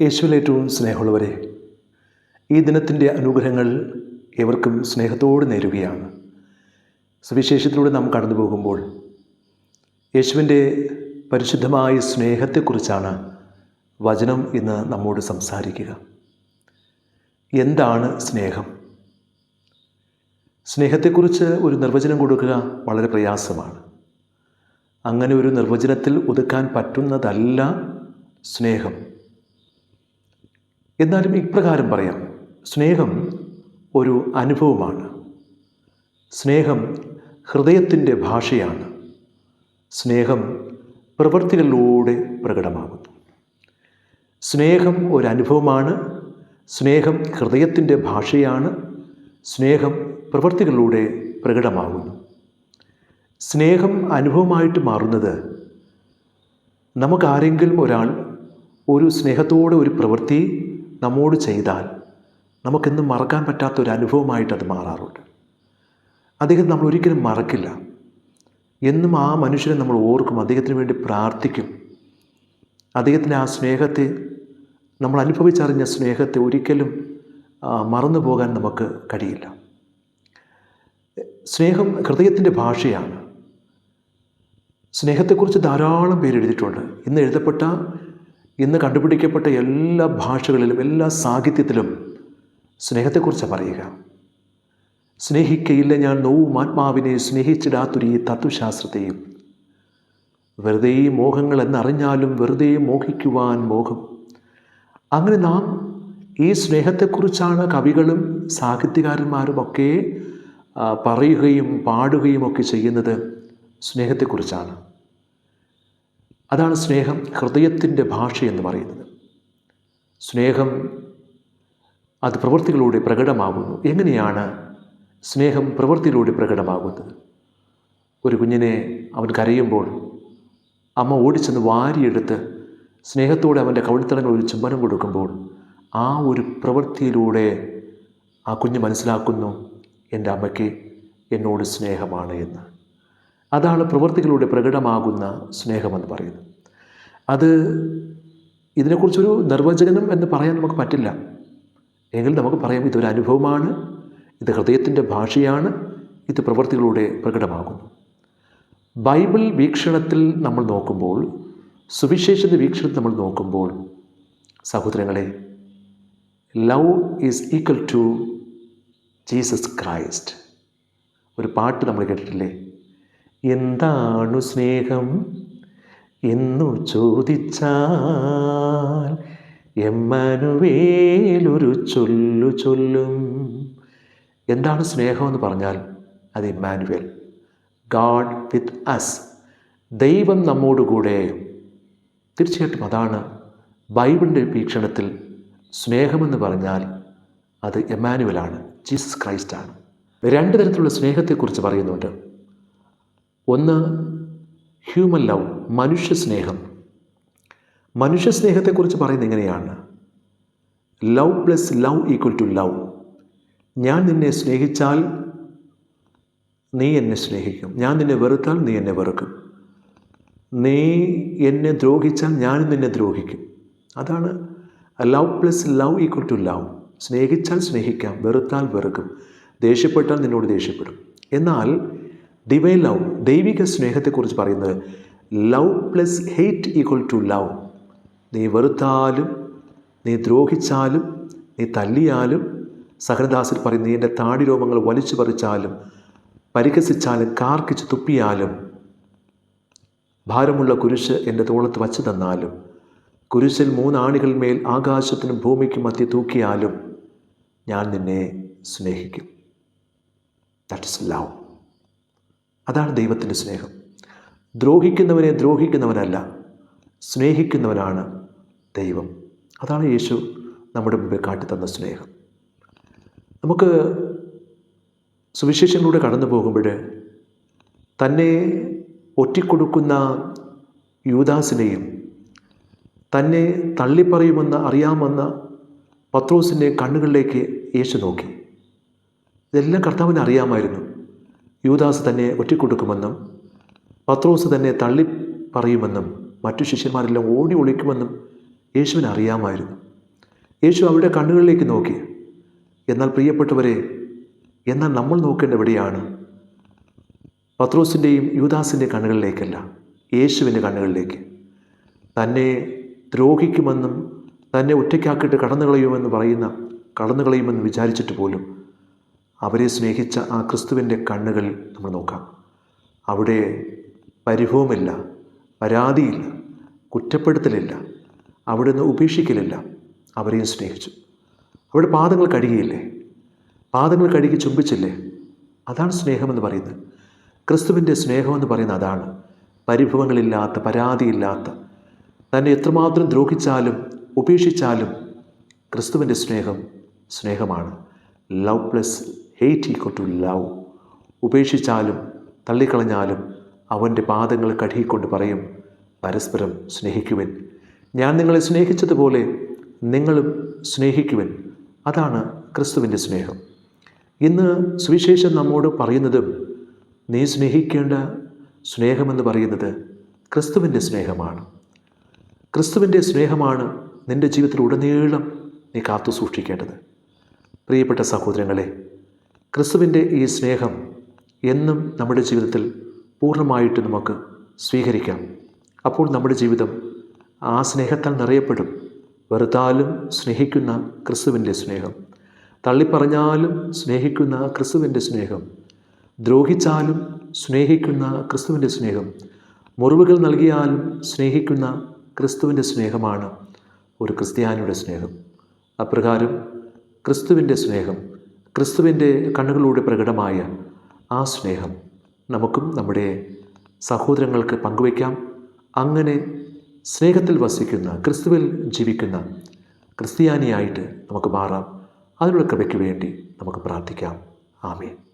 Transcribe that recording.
യേശുവിൽ ഏറ്റവും സ്നേഹമുള്ളവരെ ഈ ദിനത്തിന്റെ അനുഗ്രഹങ്ങൾ ഏവർക്കും സ്നേഹത്തോട് നേരുകയാണ്. സുവിശേഷത്തിലൂടെ നാം കടന്നു പോകുമ്പോൾ യേശുവിന്റെ പരിശുദ്ധമായ സ്നേഹത്തെക്കുറിച്ചാണ് വചനം ഇന്ന് നമ്മോട് സംസാരിക്കുക. എന്താണ് സ്നേഹം? സ്നേഹത്തെക്കുറിച്ച് ഒരു നിർവചനം കൊടുക്കുക വളരെ പ്രയാസമാണ്. അങ്ങനെ ഒരു നിർവചനത്തിൽ ഒതുക്കാൻ പറ്റുന്നതല്ല സ്നേഹം. എന്നാലും ഇപ്രകാരം പറയാം. സ്നേഹം ഒരു അനുഭവമാണ്. സ്നേഹം ഹൃദയത്തിന്റെ ഭാഷയാണ്. സ്നേഹം പ്രവൃത്തികളിലൂടെ പ്രകടമാകുന്നു. സ്നേഹം ഒരു അനുഭവമാണ്. സ്നേഹം ഹൃദയത്തിന്റെ ഭാഷയാണ്. സ്നേഹം പ്രവൃത്തികളിലൂടെ പ്രകടമാകുന്നു. സ്നേഹം അനുഭവമായിട്ട് മാറുന്നത് നമുക്കാരെങ്കിലും ഒരാൾ ഒരു സ്നേഹത്തോടെ ഒരു പ്രവൃത്തി നമ്മോട് ചെയ്താൽ നമുക്കെന്നും മറക്കാൻ പറ്റാത്ത ഒരു അനുഭവമായിട്ട് അത് മാറാറുണ്ട്. അദ്ദേഹം നമ്മൾ ഒരിക്കലും മറക്കില്ല. എന്നും ആ മനുഷ്യനെ നമ്മൾ ഓർക്കും അദ്ദേഹത്തിന് വേണ്ടി പ്രാർത്ഥിക്കും. അദ്ദേഹത്തിന്റെ ആ സ്നേഹത്തെ നമ്മൾ അനുഭവിച്ചറിഞ്ഞ സ്നേഹത്തെ ഒരിക്കലും മറന്നു പോകാൻ നമുക്ക് കഴിയില്ല. സ്നേഹം ഹൃദയത്തിന്റെ ഭാഷയാണ്. സ്നേഹത്തെക്കുറിച്ച് ധാരാളം പേര് എഴുതിയിട്ടുണ്ട് ഇന്ന് എഴുതപ്പെട്ട ഇന്ന് കണ്ടുപിടിക്കപ്പെട്ട എല്ലാ ഭാഷകളിലും എല്ലാ സാഹിത്യത്തിലും സ്നേഹത്തെക്കുറിച്ച് പറയുക. സ്നേഹിക്കയില്ല ഞാൻ നോവും ആത്മാവിനെ സ്നേഹിച്ചിടാത്തൊരു ഈ തത്വശാസ്ത്രത്തെയും. വെറുതെ മോഹങ്ങൾ എന്നറിഞ്ഞാലും വെറുതെ മോഹിക്കുവാൻ മോഹം. അങ്ങനെ നാം ഈ സ്നേഹത്തെക്കുറിച്ചാണ് കവികളും സാഹിത്യകാരന്മാരും ഒക്കെ പറയുകയും പാടുകയും ഒക്കെ ചെയ്യുന്നത് സ്നേഹത്തെക്കുറിച്ചാണ്. അതാണ് സ്നേഹം ഹൃദയത്തിന്റെ ഭാഷ എന്ന് പറയുന്നത്. സ്നേഹം അത് പ്രവൃത്തികളിലൂടെ പ്രകടമാകുന്നു. എങ്ങനെയാണ് സ്നേഹം പ്രവൃത്തിയിലൂടെ പ്രകടമാകുന്നത്? ഒരു കുഞ്ഞിനെ അവൻ കരയുമ്പോൾ അമ്മ ഓടിച്ചെന്ന് വാരിയെടുത്ത് സ്നേഹത്തോടെ അവന്റെ കവിൾത്തടങ്ങൾ ഒരു ചുംബനം കൊടുക്കുമ്പോൾ ആ ഒരു പ്രവൃത്തിയിലൂടെ ആ കുഞ്ഞ് മനസ്സിലാക്കുന്നു എന്റെ അമ്മയ്ക്ക് എന്നോട് സ്നേഹമാണ് എന്ന്. അതാണ് പ്രവൃത്തികളിലൂടെ പ്രകടമാകുന്ന സ്നേഹമെന്ന് പറയുന്നത്. അത് ഇതിനെക്കുറിച്ചൊരു നിർവചനം എന്ന് പറയാൻ നമുക്ക് പറ്റില്ല. എങ്കിൽ നമുക്ക് പറയാം ഇതൊരു അനുഭവമാണ് ഇത് ഹൃദയത്തിന്റെ ഭാഷയാണ് ഇത് പ്രവൃത്തികളിലൂടെ പ്രകടമാകുന്നു. ബൈബിൾ വീക്ഷണത്തിൽ നമ്മൾ നോക്കുമ്പോൾ സുവിശേഷത്തിന്റെ വീക്ഷണത്തിൽ നമ്മൾ നോക്കുമ്പോൾ സഹോദരങ്ങളെ love is equal to Jesus Christ. ഒരു പാട്ട് നമ്മൾ കേട്ടിട്ടില്ലേ? എന്താണു സ്നേഹം എന്നു ചോദിച്ചാൽ എമ്മനുവേലൊരു ചൊല്ലു ചൊല്ലും. എന്താണ് സ്നേഹമെന്ന് പറഞ്ഞാൽ? അത് ഇമ്മാനുവേൽ. God with us. ദൈവം നമ്മോടുകൂടെ തീർച്ചയായിട്ടും അതാണ് ബൈബിളിന്റെ വീക്ഷണത്തിൽ സ്നേഹമെന്ന് പറഞ്ഞാൽ അത് എമ്മാനുവലാണ്. ജീസസ് ക്രൈസ്റ്റാണ്. രണ്ട് തരത്തിലുള്ള സ്നേഹത്തെക്കുറിച്ച് പറയുന്നുണ്ട്. ഒന്ന് ഹ്യൂമൻ ലവ് മനുഷ്യ സ്നേഹം. മനുഷ്യ സ്നേഹത്തെക്കുറിച്ച് പറയുന്നത് എങ്ങനെയാണ് love plus love equal to love ഞാൻ നിന്നെ സ്നേഹിച്ചാൽ നീ എന്നെ സ്നേഹിക്കും. ഞാൻ നിന്നെ വെറുത്താൽ നീ എന്നെ വെറുക്കും. നീ എന്നെ ദ്രോഹിച്ചാൽ ഞാനും നിന്നെ ദ്രോഹിക്കും. അതാണ് love plus love equal to love സ്നേഹിച്ചാൽ സ്നേഹിക്കാം വെറുത്താൽ വെറുക്കും. ദേഷ്യപ്പെട്ടാൽ നിന്നോട് ദേഷ്യപ്പെടും. എന്നാൽ ഡിവൈൻ ലവ് ദൈവിക സ്നേഹത്തെക്കുറിച്ച് പറയുന്നത് love plus hate equal to love നീ വെറുത്താലും നീ ദ്രോഹിച്ചാലും നീ തല്ലിയാലും സഹനദാസിൽ പറയും നീ എന്റെ താടി രോമങ്ങൾ വലിച്ചു പറിച്ചാലും പരിഹസിച്ചാലും കാർക്കിച്ച് തുപ്പിയാലും ഭാരമുള്ള കുരിശ് എന്റെ തോളത്ത് വച്ചു തന്നാലും കുരിശിൽ മൂന്നാണികൾ മേൽ ആകാശത്തിനും ഭൂമിക്കും മധ്യ തൂക്കിയാലും ഞാൻ നിന്നെ സ്നേഹിക്കും. ദാറ്റ് ഇസ് ലവ് അതാണ് ദൈവത്തിന്റെ സ്നേഹം. ദ്രോഹിക്കുന്നവനെ ദ്രോഹിക്കുന്നവനല്ല സ്നേഹിക്കുന്നവനാണ് ദൈവം. അതാണ് യേശു നമ്മുടെ മുമ്പിൽ കാട്ടിത്തന്ന സ്നേഹം. നമുക്ക് സുവിശേഷങ്ങളിലൂടെ കടന്നു പോകുമ്പോൾ തന്നെ ഒറ്റിക്കൊടുക്കുന്ന യൂദാസിനെയും തന്നെ തള്ളിപ്പറയുമെന്ന് അറിയാമെന്ന പത്രോസിന്റെ കണ്ണുകളിലേക്ക് യേശു നോക്കി. ഇതെല്ലാം കർത്താവിന് അറിയാമായിരുന്നു. യൂദാസ് തന്നെ ഒറ്റിക്കൊടുക്കുമെന്നും പത്രോസ് തന്നെ തള്ളി പറയുമെന്നും മറ്റു ശിഷ്യന്മാരെല്ലാം ഓടി ഒളിക്കുമെന്നും യേശുവിന് അറിയാമായിരുന്നു. യേശു അവരുടെ കണ്ണുകളിലേക്ക് നോക്കി. എന്നാൽ പ്രിയപ്പെട്ടവരെ എന്നാൽ നമ്മൾ നോക്കേണ്ട എവിടെയാണ്? പത്രോസിന്റെയും യൂദാസിന്റെ കണ്ണുകളിലേക്കല്ല യേശുവിന്റെ കണ്ണുകളിലേക്ക്. തന്നെ ദ്രോഹിക്കുമെന്നും തന്നെ ഒറ്റയ്ക്കാക്കിയിട്ട് കടന്നു കളയുമെന്ന് പറയുന്ന കടന്നു കളയുമെന്ന് വിചാരിച്ചിട്ട് പോലും അവരെ സ്നേഹിച്ച ആ ക്രിസ്തുവിന്റെ കണ്ണുകൾ നമ്മൾ നോക്കാം. അവിടെ പരിഭവമില്ല പരാതിയില്ല കുറ്റപ്പെടുത്തലില്ല അവിടുന്ന് ഉപേക്ഷിക്കലില്ല അവരെയും സ്നേഹിച്ചു. അവിടെ പാദങ്ങൾ കഴുകിയില്ലേ? പാദങ്ങൾ കഴുകി ചുംബിച്ചില്ലേ? അതാണ് സ്നേഹമെന്ന് പറയുന്നത്. ക്രിസ്തുവിന്റെ സ്നേഹമെന്ന് പറയുന്നത് അതാണ്. പരിഭവങ്ങളില്ലാത്ത പരാതിയില്ലാത്ത തന്നെ എത്രമാത്രം ദ്രോഹിച്ചാലും ഉപേക്ഷിച്ചാലും ക്രിസ്തുവിന്റെ സ്നേഹം സ്നേഹമാണ്. Love plus hate equal to love ഉപേക്ഷിച്ചാലും തള്ളിക്കളഞ്ഞാലും അവന്റെ പാദങ്ങൾ കഴുകിക്കൊണ്ട് പറയും പരസ്പരം സ്നേഹിക്കുവൻ. ഞാൻ നിങ്ങളെ സ്നേഹിച്ചതുപോലെ നിങ്ങളും സ്നേഹിക്കുവൻ. അതാണ് ക്രിസ്തുവിന്റെ സ്നേഹം. ഇന്ന് സുവിശേഷം നമ്മോട് പറയുന്നതും നീ സ്നേഹിക്കേണ്ട സ്നേഹമെന്ന് പറയുന്നത് ക്രിസ്തുവിന്റെ സ്നേഹമാണ്. ക്രിസ്തുവിന്റെ സ്നേഹമാണ് നിന്റെ ജീവിതത്തിൽ ഉടനീളം നീ കാത്തു സൂക്ഷിക്കേണ്ടത് പ്രിയപ്പെട്ട സഹോദരങ്ങളെ ക്രിസ്തുവിന്റെ ഈ സ്നേഹം എന്നും നമ്മുടെ ജീവിതത്തിൽ പൂർണമായിട്ട് നമുക്ക് സ്വീകരിക്കാം. അപ്പോൾ നമ്മുടെ ജീവിതം ആ സ്നേഹത്താൽ നിറയപ്പെടും. വെറുതാലും സ്നേഹിക്കുന്ന ക്രിസ്തുവിന്റെ സ്നേഹം. തള്ളിപ്പറഞ്ഞാലും സ്നേഹിക്കുന്ന ക്രിസ്തുവിന്റെ സ്നേഹം. ദ്രോഹിച്ചാലും സ്നേഹിക്കുന്ന ക്രിസ്തുവിന്റെ സ്നേഹം. മുറിവുകൾ നൽകിയാലും സ്നേഹിക്കുന്ന ക്രിസ്തുവിന്റെ സ്നേഹമാണ് ഒരു ക്രിസ്ത്യാനിയുടെ സ്നേഹം. അപ്രകാരം ക്രിസ്തുവിന്റെ സ്നേഹം ക്രിസ്തുവിന്റെ കണ്ണുകളിലൂടെ പ്രകടമായ ആ സ്നേഹം നമുക്കും നമ്മുടെ സഹോദരങ്ങൾക്ക് പങ്കുവയ്ക്കാം. അങ്ങനെ സ്നേഹത്തിൽ വസിക്കുന്ന ക്രിസ്തുവിൽ ജീവിക്കുന്ന ക്രിസ്ത്യാനിയായിട്ട് നമുക്ക് മാറാം. അതിനുള്ള കൃപയ്ക്ക് വേണ്ടി നമുക്ക് പ്രാർത്ഥിക്കാം. ആമേൻ.